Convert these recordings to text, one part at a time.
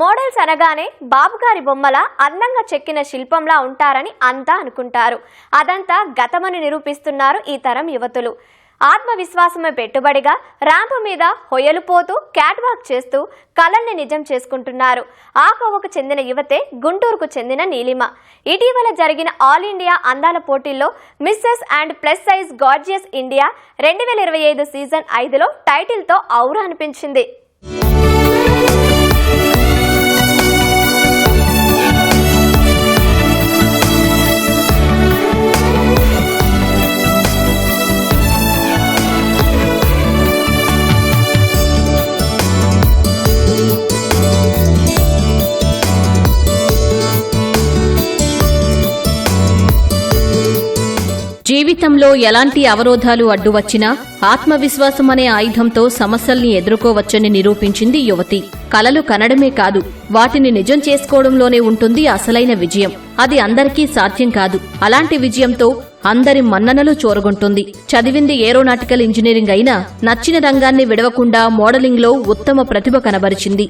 Models అనగానే బాబుగారి బొమ్మల అందంగా చెక్కిన శిల్పంలా ఉంటారని అంతా అనుకుంటారు. అదంతా గతమని నిరూపిస్తున్నారు ఈ తరం యువతులు. ఆత్మవిశ్వాసమే పెట్టుబడిగా ర్యాంపు మీద హొయలు పోతూ క్యాట్వాక్ చేస్తూ కళల్ని నిజం చేసుకుంటున్నారు. ఆ కోవకు చెందిన యువతే గుంటూరుకు చెందిన నీలిమ. ఇటీవల జరిగిన ఆల్ ఇండియా అందాల పోటీల్లో Mrs and plus size gorgeous India రెండు వేల ఇరవై ఐదు సీజన్ ఐదులో టైటిల్తో ఔరు అనిపించింది. జీవితంలో ఎలాంటి అవరోధాలు అడ్డు వచ్చినా ఆత్మవిశ్వాసం అనే ఆయుధంతో సమస్యల్ని ఎదుర్కోవచ్చని నిరూపించింది యువతి. కలలు కనడమే కాదు వాటిని నిజం చేసుకోవడంలోనే ఉంటుంది అసలైన విజయం. అది అందరికీ సాధ్యం కాదు. అలాంటి విజయంతో అందరి మన్ననలు చోరగొంటుంది. చదివింది ఏరోనాటికల్ ఇంజనీరింగ్ అయినా నచ్చిన రంగాన్ని విడవకుండా మోడలింగ్లో ఉత్తమ ప్రతిభ కనబరిచింది.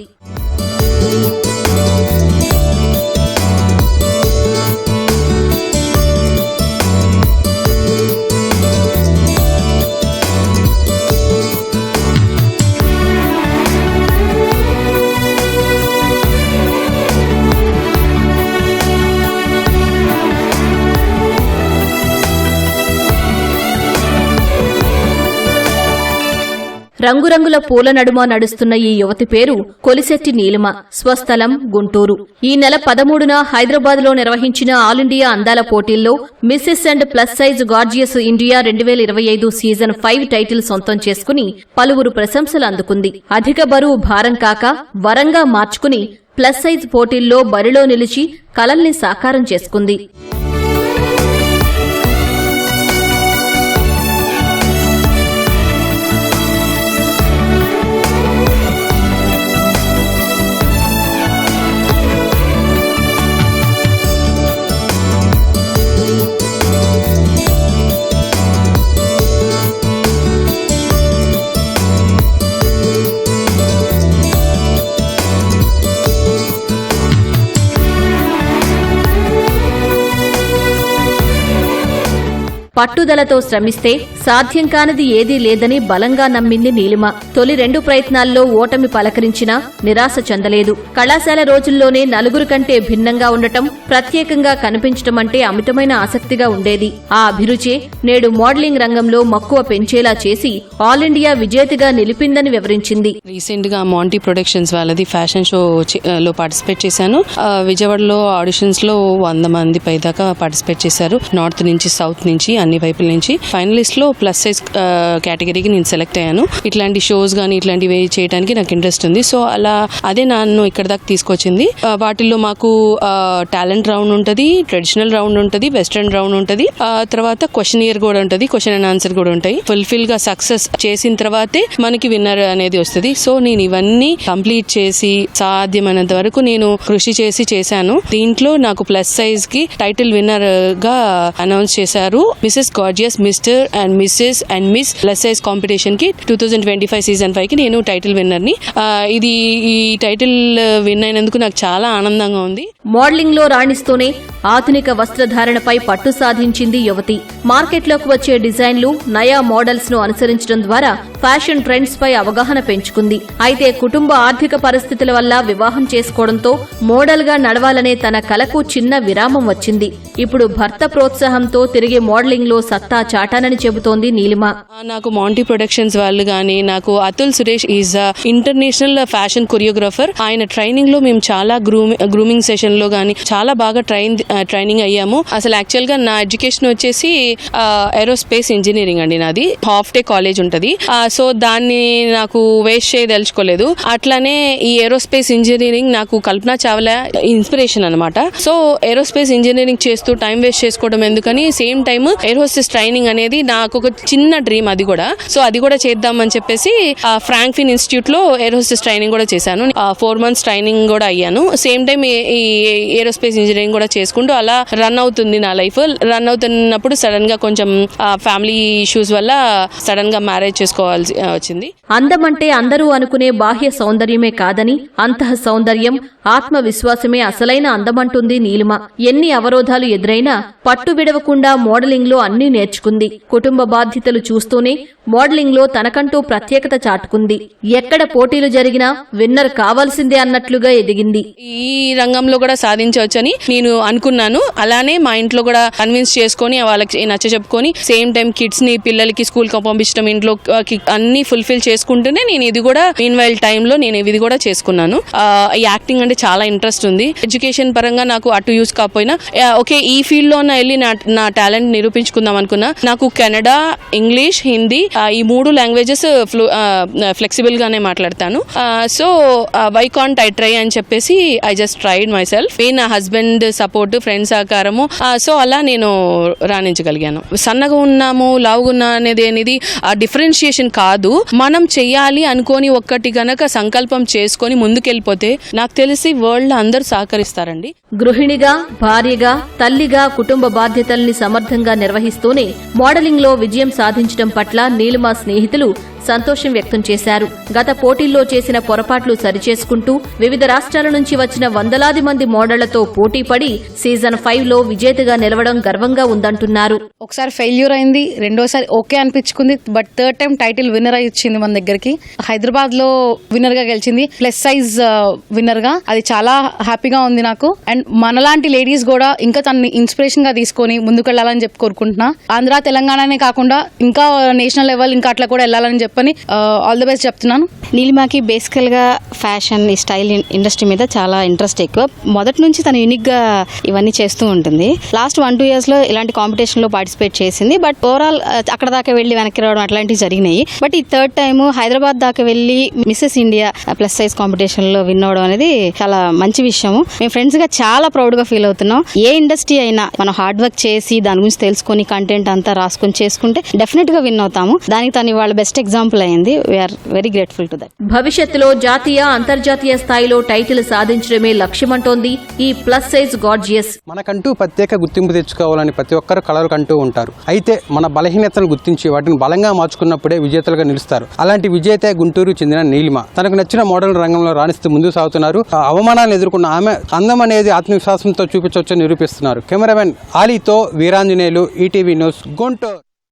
రంగురంగుల పూల నడుమ నడుస్తున్న ఈ యువతి పేరు కొలిశెట్టి నీలిమ స్వస్థలం గుంటూరు. ఈ నెల పదమూడున హైదరాబాద్లో నిర్వహించిన ఆల్ ఇండియా అందాల పోటీల్లో Mrs and plus size gorgeous India రెండు వేల ఇరవై ఐదు సీజన్ ఫైవ్ టైటిల్ సొంతం చేసుకుని పలువురు ప్రశంసలు అందుకుంది. అధిక బరువు భారం కాక వరంగా మార్చుకుని ప్లస్ సైజ్ పోటీల్లో బరిలో నిలిచి కలల్ని సాకారం చేసుకుంది. పట్టుదలతో శ్రమిస్తే సాధ్యం కానిది ఏదీ లేదని బలంగా నమ్మింది నీలిమ. తొలి రెండు ప్రయత్నాల్లో ఓటమి పలకరించినా నిరాశ చెందలేదు. కళాశాల రోజుల్లోనే నలుగురు కంటే భిన్నంగా ఉండటం ప్రత్యేకంగా కనిపించటం అంటే అమితమైన ఆసక్తిగా ఉండేది. ఆ అభిరుచే నేడు మోడలింగ్ రంగంలో మక్కువ పెంచేలా చేసి ఆల్ ఇండియా విజేతగా నిలిపిందని వివరించింది. రీసెంట్గా మాంటీ ప్రొడక్షన్స్ వాళ్ళది ఫ్యాషన్ షో లో పార్టిసిపేట్ చేశాను. విజయవాడలో ఆడిషన్స్లో వంద మంది పైదాకా పార్టిసిపేట్ చేశారు. నార్త్ నుంచి సౌత్ నుంచి అన్ని వైపుల నుంచి. ఫైనలిస్ట్లో ప్లస్ సైజ్ కేటగిరీకి నేను సెలెక్ట్ అయ్యాను. ఇట్లాంటి షోస్ కానీ ఇట్లాంటివి చేయడానికి నాకు ఇంట్రెస్ట్ ఉంది. సో అలా అదే నన్ను ఇక్కడ దాకా తీసుకొచ్చింది. వాటిల్లో మాకు టాలెంట్ రౌండ్ ఉంటుంది ట్రెడిషనల్ రౌండ్ ఉంటుంది వెస్ట్రన్ రౌండ్ ఉంటుంది. ఆ తర్వాత క్వశ్చన్ ఇయర్ కూడా ఉంటుంది క్వశ్చన్ అండ్ ఆన్సర్ కూడా ఉంటాయి. ఫుల్ఫిల్గా సక్సెస్ చేసిన తర్వాతే మనకి విన్నర్ అనేది వస్తుంది. సో నేను ఇవన్నీ కంప్లీట్ చేసి సాధ్యమైనంత వరకు నేను కృషి చేసి చేశాను. దీంట్లో నాకు ప్లస్ సైజ్కి టైటిల్ విన్నర్గా అనౌన్స్ చేశారు Mrs gorgeous Mr and Mrs and Miss less size కాంపిటీషన్కి two thousand twenty five season ఫైవ్కి నేను టైటిల్ విన్నర్ని ఇది ఈ టైటిల్ విన్ uh, అయినందుకు నాకు చాలా ఆనందంగా ఉంది. మోడలింగ్లో రాణిస్తూనే ఆధునిక వస్త్రధారణపై పట్టు సాధించింది యువతి. మార్కెట్లోకి వచ్చే డిజైన్లు నయా మోడల్స్ను అనుసరించడం ద్వారా ఫ్యాషన్ ట్రెండ్స్ పై అవగాహన పెంచుకుంది. అయితే కుటుంబ ఆర్థిక పరిస్థితుల వల్ల వివాహం చేసుకోవడంతో మోడల్గా నడవాలనే తన కలకు చిన్న విరామం వచ్చింది. ఇప్పుడు భర్త ప్రోత్సాహంతో తిరిగి మోడలింగ్లో సత్తా చాటానని చెబుతోంది నీలిమ. నాకు మాంటీ ప్రొడక్షన్స్ వాళ్ళు కానీ నాకు Atul Suresh is international fashion choreographer ఆయన ట్రైనింగ్లో మేము చాలా గ్రూమింగ్ సెషన్ లో కానీ చాలా బాగా ట్రైన్ ట్రైనింగ్ అయ్యాము. అసలు యాక్చువల్గా నా ఎడ్యుకేషన్ వచ్చేసి ఏరోస్పేస్ ఇంజనీరింగ్ అండి నాది. హాఫ్ డే కాలేజ్ ఉంటుంది. సో దాన్ని నాకు వేస్ట్ చేయదలుచుకోలేదు. అట్లానే ఈ ఏరోస్పేస్ ఇంజనీరింగ్ నాకు కల్పన చావ్లా ఇన్స్పిరేషన్ అనమాట సో ఏరోస్పేస్ ఇంజనీరింగ్ చేస్తూ టైం వేస్ట్ చేసుకోవడం ఎందుకని same time air hostess training అనేది నాకు ఒక చిన్న డ్రీమ్ అది కూడా. సో అది కూడా చేద్దామని చెప్పేసి ఫ్రాంక్ఫిన్ ఇన్స్టిట్యూట్లో ఎయిర్ హోస్టెస్ ట్రైనింగ్ కూడా చేశాను. ఫోర్ మంత్స్ ట్రైనింగ్ కూడా అయ్యాను. సేమ్ టైం ఈ ఏరోస్పేస్ ఇంజనీరింగ్ కూడా చేసుకుంటూ అలా రన్ అవుతుంది నా లైఫ్. రన్ అవుతున్నప్పుడు సడన్గా కొంచెం ఫ్యామిలీ ఇష్యూస్ వల్ల సడన్గా మ్యారేజ్ చేసుకోవాల్సి వచ్చింది. అందమంటే అందరూ అనుకునే బాహ్య సౌందర్యమే కాదని అంతః సౌందర్యం ఆత్మవిశ్వాసమే అసలైన అందమంటుంది నీలిమ. ఎన్ని అవరోధాలు ఎదురైనా పట్టు విడవకుండా మోడలింగ్లో అన్నీ నేర్చుకుంది. కుటుంబ బాధ్యతలు చూస్తూనే మోడలింగ్లో తనకంటూ ప్రత్యేకత చాటుకుంది. ఎక్కడ పోటీలు జరిగినా విన్నర్ కావాల్సిందే అన్నట్లుగా ఎదిగింది. ఈ రంగంలో కూడా సాధించవచ్చని నేను అనుకున్నాను. అలానే మా ఇంట్లో కూడా కన్విన్స్ చేసుకొని వాళ్ళకి నచ్చ చెప్పుకొని సేమ్ టైం కిడ్స్ని పిల్లలకి స్కూల్కి పంపించడం ఇంట్లో కి అన్ని ఫుల్ఫిల్ చేసుకుంటూనే నేను ఇది కూడా మీన్ వైల్ టైంలో నేను ఇది కూడా చేసుకున్నాను. ఈ యాక్టింగ్ అంటే చాలా ఇంట్రెస్ట్ ఉంది. ఎడ్యుకేషన్ పరంగా నాకు అటు యూస్ కాకపోయినా ఓకే ఈ ఫీల్డ్లో వెళ్ళి నా నా టాలెంట్ నిరూపించుకుందాం అనుకున్నా. నాకు కెనడా ఇంగ్లీష్ హిందీ ఈ మూడు లాంగ్వేజెస్ ఫ్లెక్సిబుల్ గానే మాట్లాడతాను. So why can't I try అని చెప్పేసి I just tried myself నా హస్బెండ్ సపోర్ట్ ఫ్రెండ్స్ సహకారము. Ah, సో అలా నేను రాణించగలిగాను. సన్నగా ఉన్నాము లావుగా ఉన్నా అనేది అనేది డిఫరెన్షియేషన్ కాదు. మనం చెయ్యాలి అనుకొని ఒక్కటి గనక సంకల్పం చేసుకొని ముందుకెళ్ళిపోతే నాకు తెలిసి వరల్డ్ అందరూ సహకరిస్తారండి. గృహిణిగా భార్యగా తల్లిగా కుటుంబ బాధ్యతల్ని సమర్థంగా నిర్వహిస్తూనే మోడలింగ్లో విజయం సాధించడం పట్ల నీలిమ స్నేహితులు సంతోషం వ్యక్తం చేశారు. గత పోటీల్లో చేసిన పొరపాట్లు సరిచేసుకుంటూ వివిధ రాష్ట్రాల నుంచి వచ్చిన వందలాది మంది మోడళ్ళతో పోటీపడి సీజన్ ఫైవ్లో విజేతగా నిలవడం గర్వంగా ఉందంటున్నారు. ఒకసారి ఫెయిల్యూర్ అయింది రెండోసారి okay అనిపించుకుంది but third time title winner అయి వచ్చింది మన దగ్గరికి. హైదరాబాద్లో విన్నర్గా గెలిచింది ప్లస్ సైజ్ విన్నర్గా అది చాలా హ్యాపీగా ఉంది నాకు. అండ్ మనలాంటి లేడీస్ కూడా ఇంకా తనని ఇన్స్పిరేషన్గా తీసుకొని ముందుకెళ్ళాలని చెప్పి కోరుకుంటున్నా. ఆంధ్ర తెలంగాణనే కాకుండా ఇంకా నేషనల్ లెవెల్ ఇంకా అట్లా కూడా వెళ్ళాలని చెప్పని ఆల్ ద బెస్ట్ చెప్తున్నాను. నీలిమాకి బేసికల్గా ఫ్యాషన్ ఈ స్టైల్ ఇన్- ఇండస్ట్రీ మీద చాలా ఇంట్రెస్ట్ ఎక్కువ. మొదటి నుంచి తను యూనిక్గా ఇవన్నీ చేస్తూ ఉంటుంది. లాస్ట్ వన్ టూ ఇయర్స్లో ఇలాంటి కాంపిటీషన్లో పార్టిసిపేట్ చేసింది. బట్ ఓవరాల్ అక్కడ దాకా వెళ్ళి వెనక్కి రావడం అట్లాంటివి జరిగినాయి. బట్ ఈ థర్డ్ టైం హైదరాబాద్ దాకా వెళ్ళి మిస్సెస్ ఇండియా ప్లస్ సైజ్ కాంపిటీషన్లో విన్ అవడం అనేది చాలా మంచి విషయము. మేము ఫ్రెండ్స్గా చాలా ప్రౌడ్గా ఫీల్ అవుతున్నాం. ఏ ఇండస్ట్రీ అయినా మనం హార్డ్ వర్క్ చేసి దాని గురించి తెలుసుకొని కంటెంట్ అంతా రాసుకొని చేసుకుంటే డెఫినెట్గా విన్ అవుతాము. దానికి తను వాళ్ళ బెస్ట్ ఎగ్జామ్ ఎగ్జాంపుల్ అయింది. We are very grateful to that భవిష్యత్తులో జాతీయ అంతర్జాతీయ స్థాయిలో టైటిల్ సాధించడమే లక్ష్యమంటోంది ఈ ప్లస్ సైజ్ గార్జియస్ మనకంటూ ప్రత్యేక గుర్తింపు తెచ్చుకోవాలని ప్రతి ఒక్కరు కలలు కంటూ ఉంటారు. అయితే మన బలహీనతను గుర్తించి వాటిని బలంగా మార్చుకున్నప్పుడే విజేతలుగా నిలుస్తారు. అలాంటి విజేత గుంటూరు చెందిన నీలిమ. తనకు నచ్చిన మోడల్ రంగంలో రాణిస్తూ ముందుకు సాగుతున్నారు. ఆ అవమానాలను ఎదుర్కొన్న ఆమె అందం అనేది ఆత్మవిశ్వాసంతో చూపించవచ్చని నిరూపిస్తున్నారు. కెమెరామెన్ ఆలీతో వీరాంజనేయులు ఈటీవీ న్యూస్ గుంటూరు.